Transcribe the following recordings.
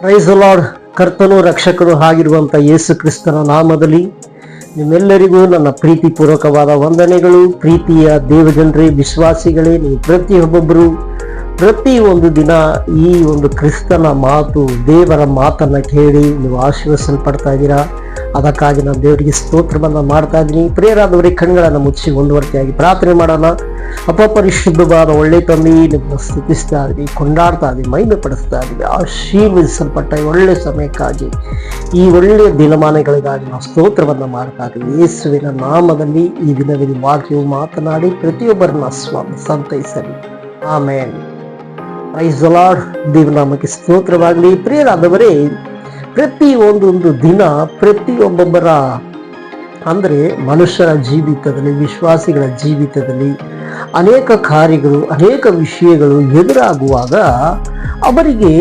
Price lord ಕರ್ತನು ರಕ್ಷಕರು ಆಗಿರುವಂಥ ಯೇಸು ಕ್ರಿಸ್ತನ ನಾಮದಲ್ಲಿ ನಿಮ್ಮೆಲ್ಲರಿಗೂ ನನ್ನ ಪ್ರೀತಿಪೂರ್ವಕವಾದ ವಂದನೆಗಳು. ಪ್ರೀತಿಯ ದೇವಜನರೇ, ವಿಶ್ವಾಸಿಗಳೇ, ನೀವು ಪ್ರತಿಯೊಬ್ಬೊಬ್ಬರು ಪ್ರತಿ ಒಂದು ದಿನ ಈ ಒಂದು ಕ್ರಿಸ್ತನ ಮಾತು, ದೇವರ ಮಾತನ್ನು ಕೇಳಿ ನೀವು ಆಶೀರ್ವಸಲ್ಪಡ್ತಾ ಇದ್ದೀರಾ? ಅದಕ್ಕಾಗಿ ನಾನು ದೇವರಿಗೆ ಸ್ತೋತ್ರವನ್ನು ಮಾಡ್ತಾ ಇದ್ದೀನಿ. ಪ್ರಿಯರಾದವರಿಗೆ ಕಣ್ಗಳನ್ನು ಮುಚ್ಚಿ ಒಂದುವರ್ತಿಯಾಗಿ ಪ್ರಾರ್ಥನೆ ಮಾಡೋಣ. ಅಪಪರಿಶುದ್ಧವಾದ ಒಳ್ಳೆ ತಂದೆ ನಿಮ್ಮ ಸ್ತುತಿಸ್ತಾ ಇದ್ವಿ ಕೊಂಡಾಡ್ತಾ ಇದ್ವಿ ಮೈಮೆ ಪಡಿಸ್ತಾ ಇದ್ದೀವಿ ಆಶೀರ್ವದಿಸಲ್ಪಟ್ಟ ಈ ಒಳ್ಳೆ ಸಮಯಕ್ಕಾಗಿ, ಈ ಒಳ್ಳೆಯ ದಿನಮಾನಗಳಿಗಾಗಿ ನಾವು ಸ್ತೋತ್ರವನ್ನು ಮಾಡ್ತಾ ಇದ್ದೀವಿ. ಯೇಸುವಿನ ನಾಮದಲ್ಲಿ ಈ ದಿನವಿನ ವಾಕ್ಯವು ಮಾತನಾಡಿ ಪ್ರತಿಯೊಬ್ಬರನ್ನ ಸ್ವಾಮಿ ಸಂತೈಸಲಿ. ಆಮೇಲೆ ಪ್ರೈಸ್ ದೇವನಾಮಕ್ಕೆ ಸ್ತೋತ್ರವಾಗಲಿ. ಪ್ರಿಯರಾದವರೇ ಪ್ರತಿ ಒಂದೊಂದು ದಿನ ಪ್ರತಿಯೊಬ್ಬೊಬ್ಬರ, ಅಂದರೆ ಮನುಷ್ಯರ ಜೀವಿತದಲ್ಲಿ, ವಿಶ್ವಾಸಿಗಳ ಜೀವಿತದಲ್ಲಿ ಅನೇಕ ಕಾರ್ಯಗಳು, ಅನೇಕ ವಿಷಯಗಳು ಎದುರಾಗುವಾಗ ಅವರಿಗೆ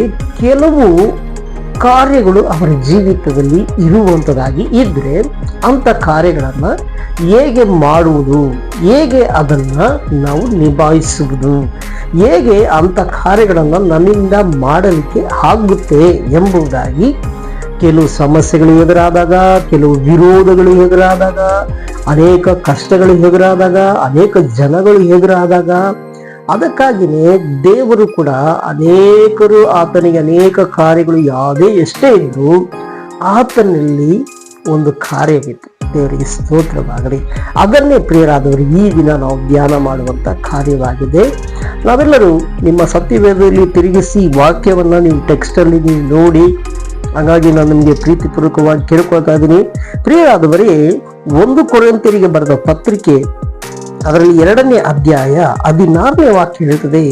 ಕೆಲವು ಕಾರ್ಯಗಳು ಅವರ ಜೀವಿತದಲ್ಲಿ ಇರುವಂಥದ್ದಾಗಿ ಇದ್ದರೆ ಅಂಥ ಕಾರ್ಯಗಳನ್ನು ಹೇಗೆ ಮಾಡುವುದು, ಹೇಗೆ ಅದನ್ನು ನಾವು ನಿಭಾಯಿಸುವುದು, ಹೇಗೆ ಅಂಥ ಕಾರ್ಯಗಳನ್ನು ನನ್ನಿಂದ ಮಾಡಲಿಕ್ಕೆ ಆಗುತ್ತೆ ಎಂಬುದಾಗಿ ಕೆಲವು ಸಮಸ್ಯೆಗಳು ಎದುರಾದಾಗ, ಕೆಲವು ವಿರೋಧಗಳು ಎದುರಾದಾಗ, ಅನೇಕ ಕಷ್ಟಗಳು ಎದುರಾದಾಗ, ಅನೇಕ ಜನಗಳು ಎದುರಾದಾಗ, ಅದಕ್ಕಾಗಿಯೇ ದೇವರು ಕೂಡ ಅನೇಕರು ಆತನಿಗೆ ಅನೇಕ ಕಾರ್ಯಗಳು ಯಾವುದೇ ಎಷ್ಟೇ ಇದ್ದರೂ ಆತನಲ್ಲಿ ಒಂದು ಕಾರ್ಯವಿತ್ತು. ದೇವರಿಗೆ ಸ್ತೋತ್ರವಾಗಲಿ. ಅದನ್ನೇ ಪ್ರಿಯರಾದವರು, ಈ ದಿನ ನಾವು ಧ್ಯಾನ ಮಾಡುವಂಥ ಕಾರ್ಯವಾಗಿದೆ. ನಾವೆಲ್ಲರೂ ನಿಮ್ಮ ಸತ್ಯವೇದದಲ್ಲಿ ತಿರುಗಿಸಿ ವಾಕ್ಯವನ್ನು ನೀವು ಟೆಕ್ಸ್ಟಲ್ಲಿ ನೀವು ನೋಡಿ ಹಾಗಾಗಿ ನಾನು ನಿಮಗೆ ಪ್ರೀತಿಪೂರ್ವಕವಾಗಿ ಕೇಳ್ಕೊಳ್ತಾ ಇದ್ದೀನಿ. ಪ್ರಿಯರಾದವರೇ, ಒಂದು ಕೊರಂತಿಯರಿಗೆ ಬರೆದ ಪತ್ರಿಕೆ, ಅದರಲ್ಲಿ ಎರಡನೇ ಅಧ್ಯಾಯ ಹದಿನಾರನೇ ವಾಕ್ಯ ಹೇಳ್ತದೆ,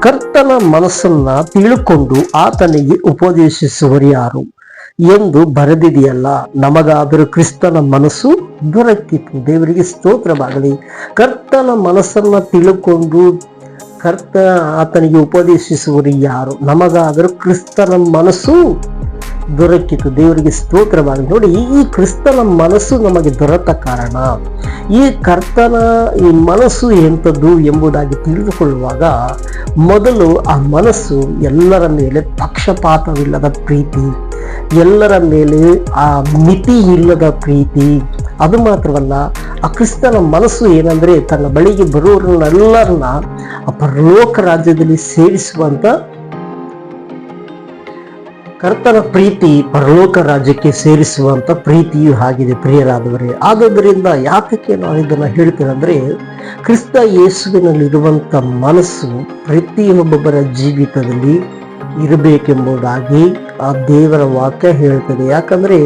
ಕರ್ತನ ಮನಸ್ಸನ್ನ ತಿಳುಕೊಂಡು ಆತನಿಗೆ ಉಪದೇಶಿಸುವರು ಯಾರು? ಎಂದು ಬರೆದಿದೆಯಲ್ಲ, ನಮಗಾದರೂ ಕ್ರಿಸ್ತನ ಮನಸ್ಸು ದೊರಕಿತು. ದೇವರಿಗೆ ಸ್ತೋತ್ರವಾಗಲಿ ಕರ್ತನ ಮನಸ್ಸನ್ನ ತಿಳುಕೊಂಡು ಕರ್ತ ಆತನಿಗೆ ಉಪದೇಶಿಸುವರು ಯಾರು? ನಮಗಾದರೂ ಕ್ರಿಸ್ತನ ಮನಸ್ಸು ದೊರಕಿತು. ದೇವರಿಗೆ ಸ್ತೋತ್ರವಾಗಿ ನೋಡಿ, ಈ ಕ್ರಿಸ್ತನ ಮನಸ್ಸು ನಮಗೆ ದೊರೆತ ಕಾರಣ. ಈ ಕರ್ತನ ಈ ಮನಸ್ಸು ಎಂಥದ್ದು ಎಂಬುದಾಗಿ ತಿಳಿದುಕೊಳ್ಳುವಾಗ ಮೊದಲು ಆ ಮನಸ್ಸು ಎಲ್ಲರ ಮೇಲೆ ಪಕ್ಷಪಾತವಿಲ್ಲದ ಪ್ರೀತಿ, ಎಲ್ಲರ ಮೇಲೆ ಆ ಮಿತಿ ಇಲ್ಲದ ಪ್ರೀತಿ. ಅದು ಮಾತ್ರವಲ್ಲ, ಆ ಕ್ರಿಸ್ತನ ಮನಸ್ಸು ಏನಂದ್ರೆ ತನ್ನ ಬಳಿಗೆ ಬರುವವರನ್ನೆಲ್ಲರನ್ನ ಆ ಪರಲೋಕ ರಾಜ್ಯದಲ್ಲಿ ಸೇರಿಸುವಂತ ಕರ್ತನ ಪ್ರೀತಿ ಪರಲೋಕ ರಾಜ್ಯಕ್ಕೆ ಸೇರಿಸುವಂತ ಪ್ರೀತಿಯೂ ಆಗಿದೆ ಪ್ರಿಯರಾದವರೇ. ಆದ್ದರಿಂದ ಯಾತಕ್ಕೆ ನಾವು ಇದನ್ನು ಹೇಳ್ತೇನೆಂದರೆ, ಕ್ರಿಸ್ತ ಯೇಸುವಿನಲ್ಲಿರುವಂತ ಮನಸ್ಸು ಪ್ರತಿಯೊಬ್ಬೊಬ್ಬರ ಜೀವಿತದಲ್ಲಿ ಇರಬೇಕೆಂಬುದಾಗಿ ಆ ದೇವರ ವಾಕ್ಯ ಹೇಳ್ತದೆ. ಯಾಕಂದ್ರೆ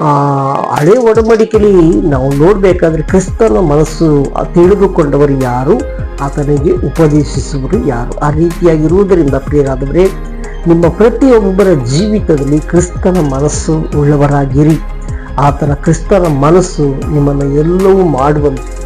ಹಳೆ ಒಡಂಬಡಿಕೆಯಲ್ಲಿ ನಾವು ನೋಡಬೇಕಾದ್ರೆ ಕ್ರಿಸ್ತನ ಮನಸ್ಸು ತಿಳಿದುಕೊಂಡವರು ಯಾರು? ಆತನಿಗೆ ಉಪದೇಶಿಸುವರು ಯಾರು? ಆ ರೀತಿಯಾಗಿರುವುದರಿಂದ ಪ್ರಿಯರಾದವರೇ, ನಿಮ್ಮ ಪ್ರತಿಯೊಬ್ಬರ ಜೀವಿತದಲ್ಲಿ ಕ್ರಿಸ್ತನ ಮನಸ್ಸು ಉಳ್ಳವರಾಗಿರಿ. ಆತನ ಕ್ರಿಸ್ತನ ಮನಸ್ಸು ನಿಮ್ಮನ್ನು ಎಲ್ಲವೂ ಮಾಡುವಂತೆ